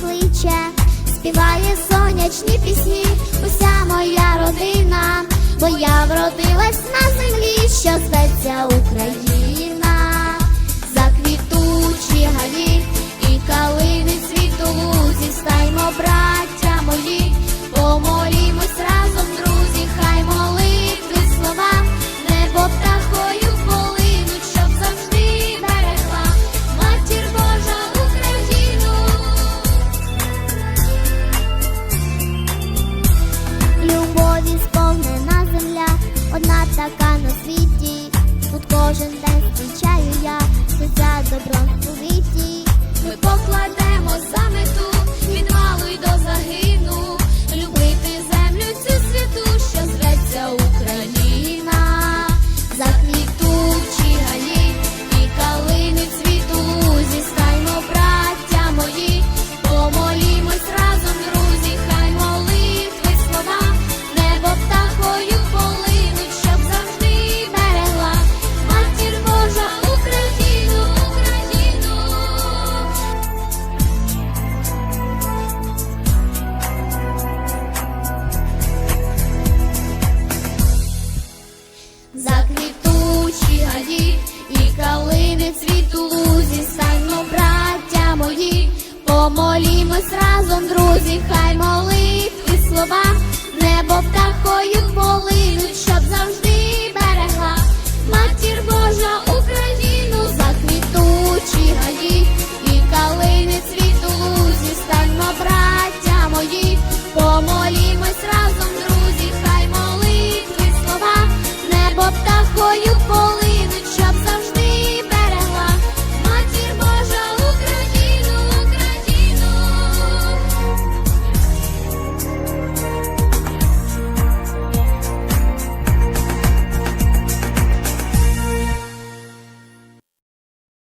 кличе, співає сонячні пісні, уся моя родина, бо я вродилась на землі, що зветься Україна. друзі, молитві слова, небо птахою поли.